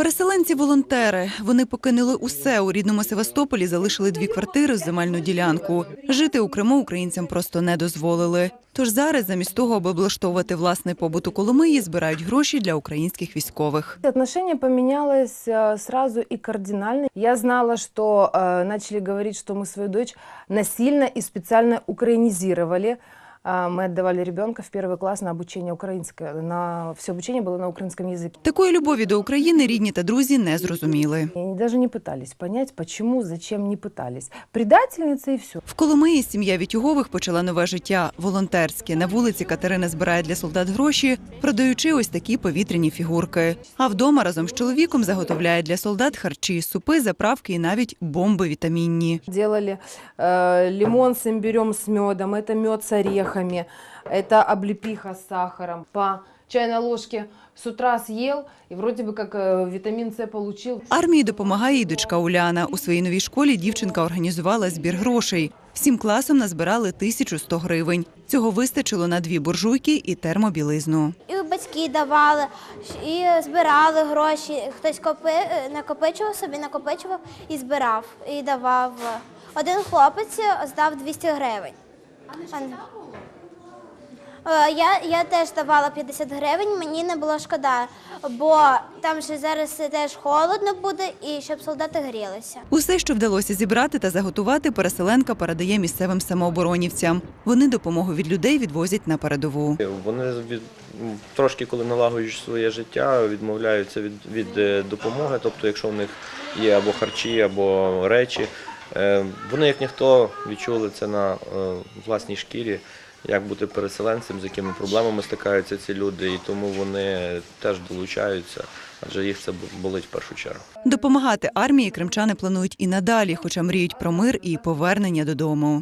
Переселенці-волонтери. Вони покинули усе у рідному Севастополі, залишили дві квартири, земельну ділянку. Жити у Криму українцям просто не дозволили. Тож зараз, замість того, аби облаштовувати власний побут у Коломиї, збирають гроші для українських військових. Отношение поменялось э, сразу и кардинально. Я знала, что э, начали говорить, что мы свою дочь насильно и специально украинизировали. А, Мы отдавали ребенка в первый класс на обучение украинское. На все обучение было на украинском языке. Такої любові до України рідні та друзі не зрозуміли. И они даже не пытались понять, почему, зачем не пытались. Предательница и все. В Коломиї сім'я Вітюгових почала нове життя волонтерське. На вулиці Катерина збирає для солдат гроші, продаючи ось такі повітряні фігурки. А вдома разом з чоловіком заготовляє для солдат харчі, супи, заправки і навіть бомби вітамінні. Делали э, лимон с имбирем с медом, это мед с орехами, это облепиха с сахаром. По чайной ложке с утра съел и вроде бы как э, витамин С получил. Армії допомагає і дочка Уляна. У своїй новій школі дівчинка організувала збір грошей. Всім класом назбирали 1100 гривень. Цього вистачило на дві буржуйки і термобілизну. І батьки давали, і збирали гроші. Хтось копи, накопичував собі, накопичував і збирав, і давав. Один хлопець здав 200 гривень. Е, Я, я теж давала 50 гривень, мені не було шкода, бо там же зараз теж холодно буде і щоб солдати грілися. Усе, що вдалося зібрати та заготувати, переселенка передає місцевим самооборонівцям. Вони допомогу від людей відвозять на передову. Вони від, м, трошки, коли налагоджують своє життя, відмовляються від, від е, допомоги. Тобто, якщо в них є або харчі, або речі, вони, як ніхто, відчули це на е, власній шкірі, як бути переселенцем, з якими проблемами стикаються ці люди, і тому вони теж долучаються, адже їх це болить в першу чергу. Допомагати армії кримчани планують і надалі, хоча мріють про мир і повернення додому.